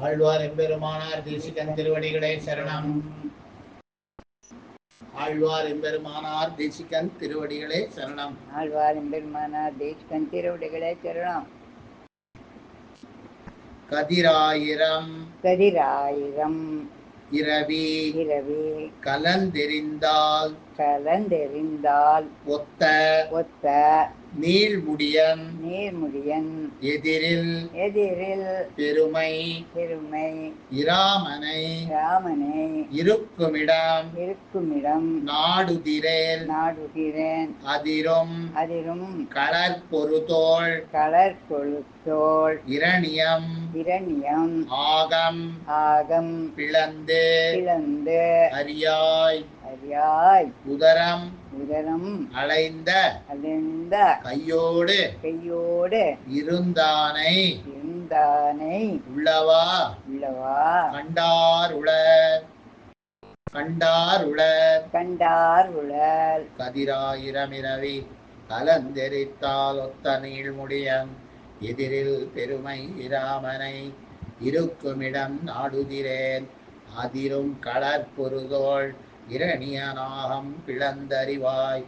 ஆழ்வார் எம்பெருமானார் தேசிகன் திருவடிகளே சரணம். ஆழ்வார் எம்பெருமானார் தேசிகன் திருவடிகளே சரணம். ஆழ்வாரும் பெருமானார் தேசிகன் திருவிடுகளே சரணம். கதிராயிரம். கதிராயிரம். இரவி. இரவி. கலந்தெறிந்தால் கலந்தெறிந்தால் ஒத்த. ஒத்த. நீள்முடியன். நீர்முடியன் எதிரில் எதிரில் பெருமை. பெருமை. இராமனை. ராமனை இருக்குமிடம். இருக்குமிடம். நாடுதிரேல். நாடுகிறேன் அதிரும். அதிலும் கடற்பொருதோள் கலர் கொழுத்தோள் இரணியம். இரணியம். ஆகம். ஆகம். பிளந்து. கிளந்து அரியாய் அறியாய் உதரம் உதரம் அலைந்த அழிந்த கையோடு கையோடு இருந்தானை இருந்தானை உள்ளவா? உள்ளவா? கண்டார் உள கண்டார் உள கண்டார் உழல் கதிராயிரமிரவி கலந்தெரித்தால் ஒத்த நீள்முடியன் எதிரில் பெருமை இராமனை இருக்குமிடம் நாடுதிரேன் அதிரும் கடற்பொருதோள் இரணியனாகம் பிளந்தறிவாய்.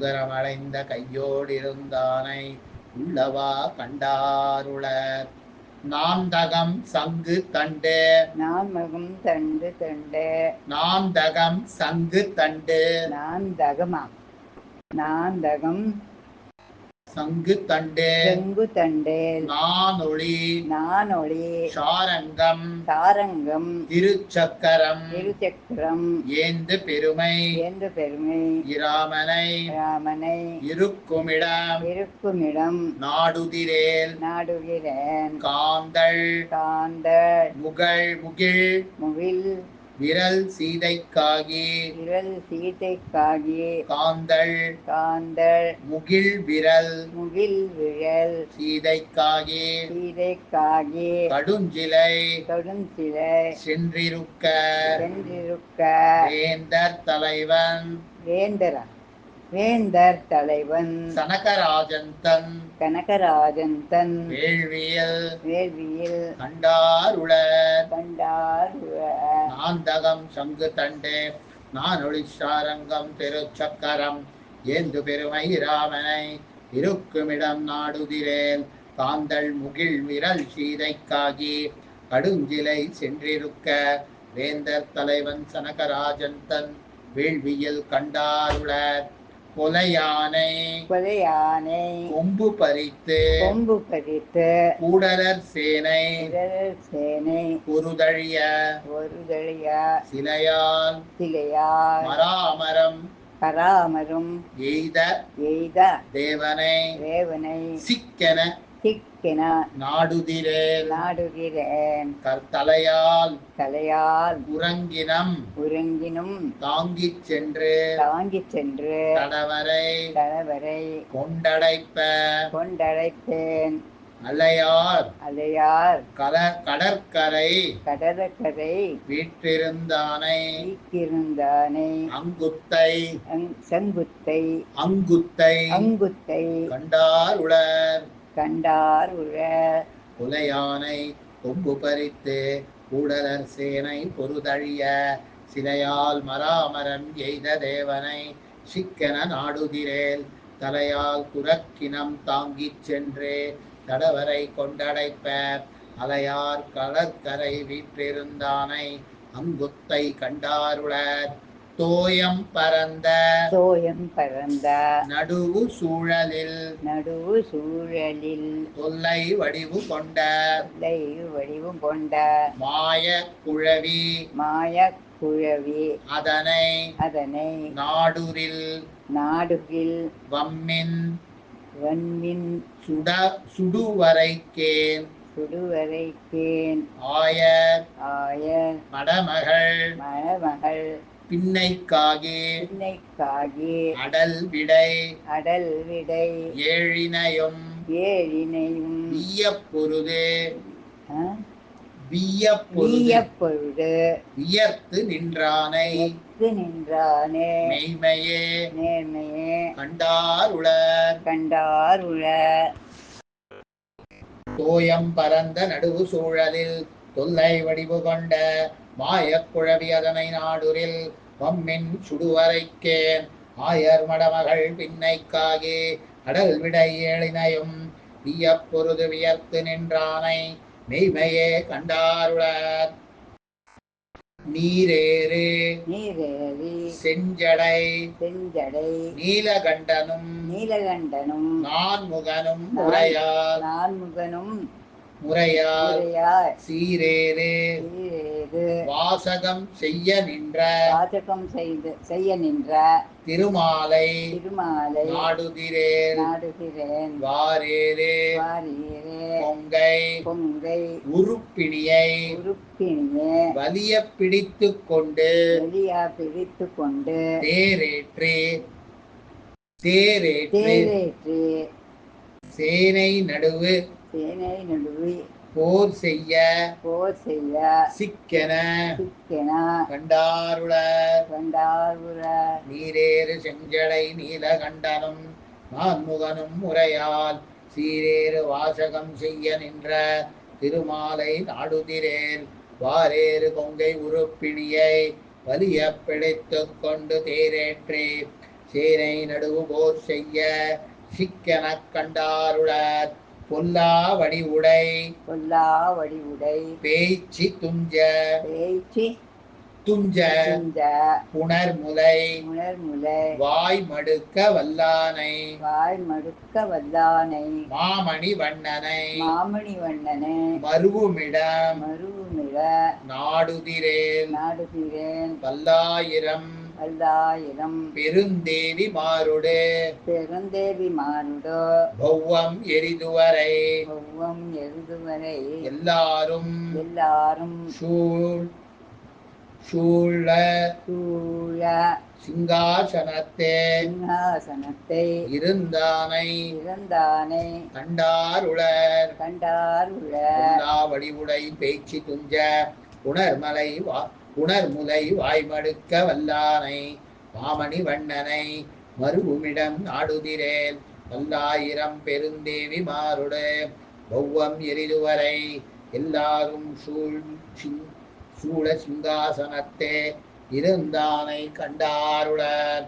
உதரமடைந்த கையோடிருந்தானை உள்ளவா கண்டாருளர். நாந்தகம் சங்கு தண்டு. நான்மகம் தண்டு தண்டு. நாந்தகம் சங்கு தண்டு. நான் தகமா நான் தகம் சங்கு தண்டு. செங்கு தண்டேல் நானொளி. நானொளி. சாரங்கம். சாரங்கம். திருச்சக்கரம். திருச்சக்கரம். ஏந்து பெருமை. என்று பெருமை. இராமனை. ராமனை இருக்குமிடம். இருக்குமிடம். நாடுதிரேல். நாடுகிறேன். காந்தள். காந்தள். முகழ் முகில். முகில். விரல் சீதைக்காகி விரல் சீதைக்காகி காந்தள் காந்தள் முகில் விரல் முகில் விழல் சீதைக்காகி சீதைக்காகி கடுஞ்சிலை கொடுஞ்சிலை சென்றிருக்க சென்றிருக்க வேந்தர் தலைவன் வேந்தரா? வேந்தர் தலைவன். சனகராஜன் தன் கனகராஜன் தன் வேள்வியல் வேள்வியில் கண்டாருளர். கண்டார் நாந்தகம் சங்கு தண்டே நான் ஒளிசாரங்கம் திருச்சக்கரம். ஏந்து பெருமை ராமனை இருக்குமிடம் நாடுதிரேல். காந்தள் முகில் விரல் சீதைக்காகி கடுஞ்சிலை சென்றிருக்க. வேந்தர் தலைவன் சனகராஜன் தன் வேள்வியில் கண்டாருளர். கொலையானை. கொலையானை. கொம்பு பறித்து. கொம்பு பறித்து. கூடலர் சேனை. சேனை. பொருதழிய. ஒரு தழியா சிலையால். சிலையார் மராமரம் பராமரும். எய்த. எய்த. தேவனை. தேவனை. சிக்கென. சிக்கென நாடுதிரேல் நாடுகிறேன் கற்தலையால் தலையால் உறங்கினம். உறங்கினும். தாங்கிச் சென்று தாங்கிச் சென்று கடவரை தலைவரை கொண்டடைப்ப கொண்டழைத்தேன் அலையார் அலையார் கல கடற்கரை கடற்கரை வீற்றிருந்தானை. வீட்டிருந்தானே அங்குத்தை அங்- செங்குத்தை. அங்குத்தை அங்குத்தை. கண்டார் உளர் கண்டார் உழ. கொங்கு கொம்பு பறித்து கூடலர் சேனை பொருதழிய சிலையால் மராமரம் எய்த தேவனை சிக்கென நாடுகிறேன் தலையால் குரக்கினம் தாங்கிச் சென்று தடவரை கொண்டடைப்ப அலையார் கடற்கரை வீற்றிருந்தானை அங்குத்தை கண்டாருளர் தோயம் பரந்த சோயம் பறந்த நடுவு சூழலில் நடுவு சூழலில் தொல்லை வடிவு கொண்ட தொல்லை வடிவும் கொண்ட மாய குழவி மாய குழவி அதனை அதனை நாடுரில் நாடுகில் வம்மின் வன்மின் சுட சுடுவரைக்கேன் சுடுவரைக்கேன் ஆயர் ஆயர் மடமகள் மணமகள் பின்னைக்காகி. பின்னைக்காகி. அடல் விடை அடல் விடை ஏழினையும். ஏழினையும். வியப்பொருது? வியப்பொருது. வியர்த்து நின்றானை. நின்றானே. மெய்மையே நேர்மையே கண்டார் உளர் கண்டார் உழ தோயம் பரந்த நடுவு சூழலில் தொல்லை வடிவு கொண்ட மாயக் குழவி அதனை நாடுரில் வம்மின் சுடுவரைக்கேன் ஆயர் மடமகள் பின்னைக்காகி அடல் விடை ஏழினையும் வியப்பொருது வியர்த்து நின்றானை மெய்மையே கண்டாருளர். நீரேறு நீரேறி செஞ்சடை செஞ்சடை நீலகண்டனும் நீலகண்டனும் நான்முகனும் முறையால் நான்முகனும் முறையால் உரையார். சீரேறு சீரேறு வாசகம் செய்ய நின்ற வாசகம் செய்து செய்ய நின்ற திருமாலை திருமாலை நாடுதிரேல் நாடுகிறேன். வாரேறு வாரீரே. பொங்கை. பொங்கை. உருப்பிணியை உருப்பினியே வலிய பிடித்துக் கொண்டு வெளியா பிடித்து கொண்டு தேரேற்றி. தேரேற்றி. சேனை நடுவு. சேனை நடுவி. போர் செய்ய போர் செய்ய சிக்கென சிக்கென கண்டாருளர். கண்டார்புற நீரேறு செஞ்சடை நீலகண்டனும் நான்முகனும் முறையால் சீரேறு வாசகம் செய்ய நின்ற திருமாலை நாடுதிரேல். வாரேறு கொங்கை உருப்பிணியை வலிய பிடித்துக் கொண்டு தேரேற்றி. சேனை நடுவு போர் செய்ய சிக்கெனக் கண்டாருளர். பொல்லா வடிவுடை கொல்லா வடிவுடை பேய்ச்சி துஞ்ச. பேச்சு துஞ்ச. இந்த புணர்முலை வாய் மடுக்க வல்லானை. வாய் மடுக்க வல்லானை. மாமணி வண்ணனை. மாமணி வண்ணனை. மருவுமிடம். மருவுமிழ நாடுதிரேல் நாடுகிறேன் பல்லாயிரம். பல்லாயிரம் பெருந்தேவி மாறுடு. பெருந்தேவி மானுடோ பௌவம் எரிதுவரை. ஒவ்வொம் எழுதுவரை எல்லாரும் எல்லாரும் சூழ் சூழ சூழ. சிங்காசனத்தே. சிங்காசனத்தை. இருந்தானை. கண்டாருளர் கண்டார் உள்ள எல்லா வடிவுடை பேச்சு துஞ்ச. உணர்மலை வா உணர்முலை வாய்மடுக்க வல்லானை மாமணி வண்ணனை மறுவுமிடம் நாடுதிரேல் வல்லாயிரம் பெருந்தேவி மாறுடு. பௌவம் எரிதுவரை எல்லாரும் சூழ் சூழ சிங்காசனத்தே இருந்தானை கண்டாருளர்.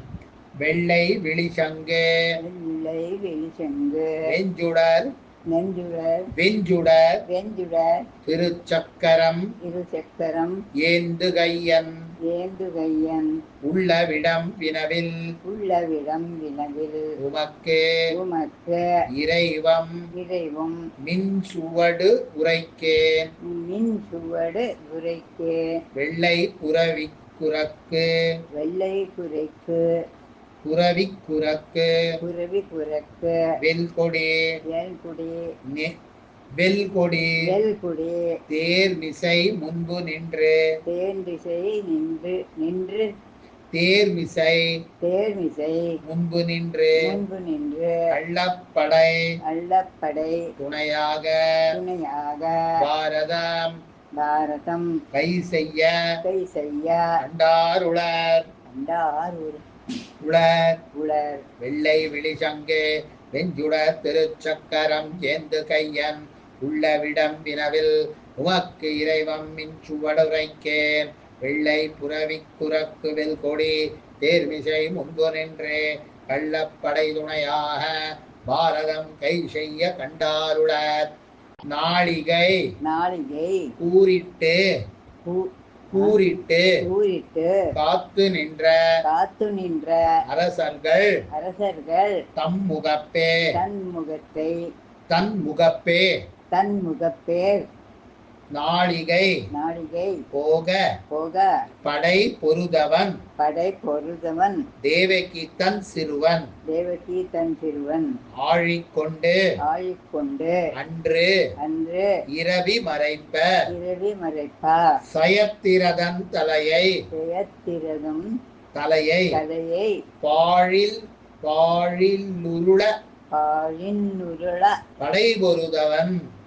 வெள்ளை விழிசங்கு. வெள்ளை வெளிச்செங்கு வெஞ்சுடர் நெஞ்சுடர் வெஞ்சுடர் வெஞ்சுடர் திருச்சக்கரம் இரு சக்கரம் ஏந்து கையன் ஏந்துகையன் உள்ளவிடம் வினவில் உள்ளவிடம் வினவில் உமக்கு உமக்கு இறைவம் இறைவும் மின் சுவடு உரைக்கேன் மின் சுவடு உரைக்கு வெள்ளை புறவி குரக்கு வெள்ளை குறைக்கு புறவி குரக்கு. குருவி குரக்கு. வெல்கொடி வேல்குடி நெ- வெல்கொடி வேல்குடி தேர்மிசை முன்பு நின்று. தேன்திசை நின்று நின்று. தேர்மிசை தேர்மிசை முன்பு நின்று. முன்பு நின்று. கள்ளப்படை அள்ளப்படை. துணையாக. துணையாக. பாரதம். பாரதம். கை செய்ய. கை செய்ய. கண்டாருளர் கண்டார் உளர் உலர் வெள்ளை விழிசங்கு வெஞ்சுடர் திருச்சக்கரம் ஏந்து கையன் உள்ளவிடம் வினவில் உமக்கு இறைவம் மின் சுவடுரைக்கேன் வெள்ளை புறவி குரக்கு வெல் கொடி தேர்மிசை முன்பு நின்று. கள்ளப்படை துணையாக பாரதம் கை செய்ய கண்டாருளர். நாளிகை நாளிகை. கூறிட்டு கூறிட்டு கூறிட்டு காத்து நின்ற காத்து நின்ற அரசர்கள் அரசர்கள் தம் முகப்பே தன் முகத்தை தன் முகப்பே தன் முகப்பேர் நாளிகை நாளிகை போக. போக. படை பொருதவன். படை பொருதவன். தேவகி தன் சிறுவன். தேவகி தன் சிறுவன். ஆழிக்கொண்டு. ஆழிக்கொண்டு. அன்று. அன்று. இரவி மறைப்ப. இரவி மறைப்பா. சயத்திரதன் தலையை. செயத்திரதும் தலையை. கதையை பாழில் பாழிலுருள. பாழின் உருள படை பொருதவன்.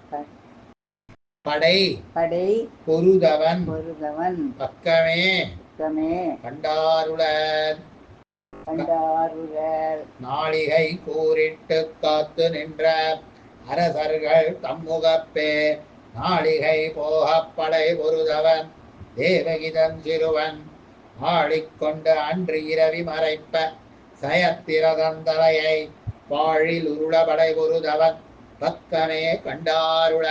படை. படை. பொருதவன். பொருதவன். பக்கமே. பக்கமே. கண்டாருளர். கண்டாருளர். நாளிகை கூறிட்டு காத்து நின்ற அரசர்கள் தம்முகப்பே. நாளிகை போகப்படை பொருதவன். தேவகிதன் சிறுவன். ஆடிக்கொண்டு அன்று இரவி மறைப்ப சயத்திரதந்தலையை. வாழில் உருளபடை பொருதவன். பக்கமே கண்டாருள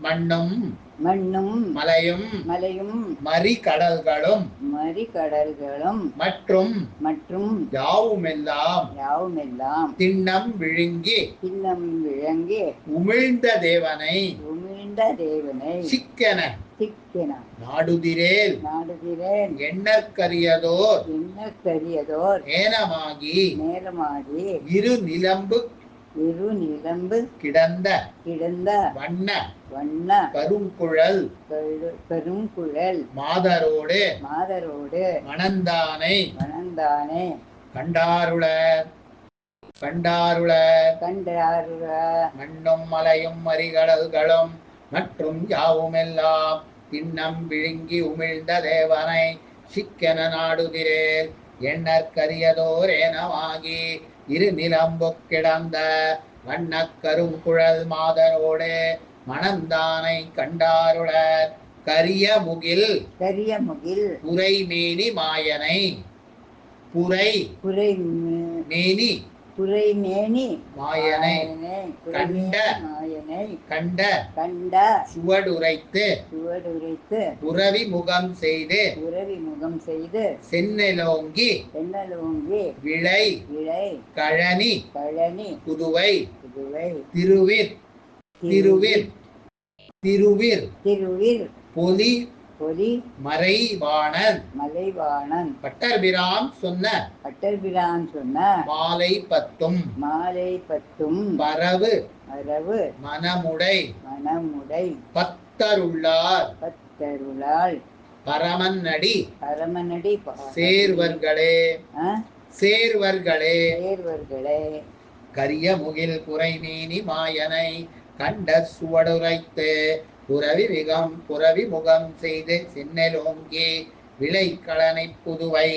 மண்ணும் மண்ணும் மலையும் மலையும் மறி கடல்களும் மறிகடல்களும் மற்றும் மற்றும் யாவுமெல்லாம் யாவுமெல்லாம் திண்ணம் விழுங்கி சின்னம் விளங்கி உமிழ்ந்த தேவனை உமிழ்ந்த தேவனை சிக்கன சிக்கின நாடுதிரேல். நாடுகிறேன் எண்ணற்கரியதோர் என்ன கரியதோர் ஏனமாகி நேரமாகி இரு நிலம்பு இரு நிலம்பு கிடந்த கிடந்த வண்ண வண்ண கருங்குழல் கரு- பெருங்குழல் மாதரோடு மாதரோடு மணந்தானை வனந்தானே கண்டாருள கண்டாருள கண்டாருக மண்ணும் மலையும் மறிகடல்களும் மற்றும் யாவுமெல்லாம் திண்ணம் விழுங்கி உமிழ்ந்த தேவனை சிக்கன நாடுகிறேன் எண்ணற்கரியதோர் ஏனமாகி இரு நிலம்பு கிடந்த வண்ணக் கருங்குழல் மாதரோடு மணந்தானை கண்டாருள கரிய முகில். கரிய முகில். புரைமேனி மாயனை. புரை மே- மேனி. குறை மேனி மாயனை கண்ட. மாயனை கண்ட கண்ட சுவடுரைத்து சுவடுரைத்து புறவி முகம் செய்து உறவி முகம் செய்து சென்னலோங்கி தென்னலோங்கி விளை விளை கழனி கழனி புதுவை புதுவை திருவிற் திருவிற் திருவிற் திருவில் பொலி பொலி மறைவாணன் மலைவாணன் பட்டர்பிரான் சொன்ன. பட்டர்பிரான் சொன்ன. மாலை பத்தும். மாலை பத்தும். பரவு அரவு மனமுடை. மனமுடை. பத்தருள்ளார் பத்தருளால். பரமன் அடி பரமனடி சேர்வர்களே? சேர்வர்களே. சேர்வர்களே. கரிய முகில் குறைமீனி மாயனை கண்ட சுவடுரைத்து. புறவி மிகம் புறவி முகம் செய்து சின்னலோங்கி விளை புதுவை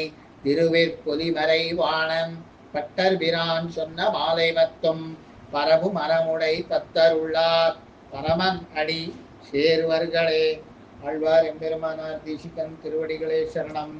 திருவிற்பொலிமறை வாணன் பட்டர்பிரான் சொன்ன மாலை மத்தும் பரவு மரமுடை பத்தருள்ளார் பரமன் அடி சேர்வர்களே ஆழ்வார் எம்பெருமானார் தேசிகன் திருவடிகளே சரணம்.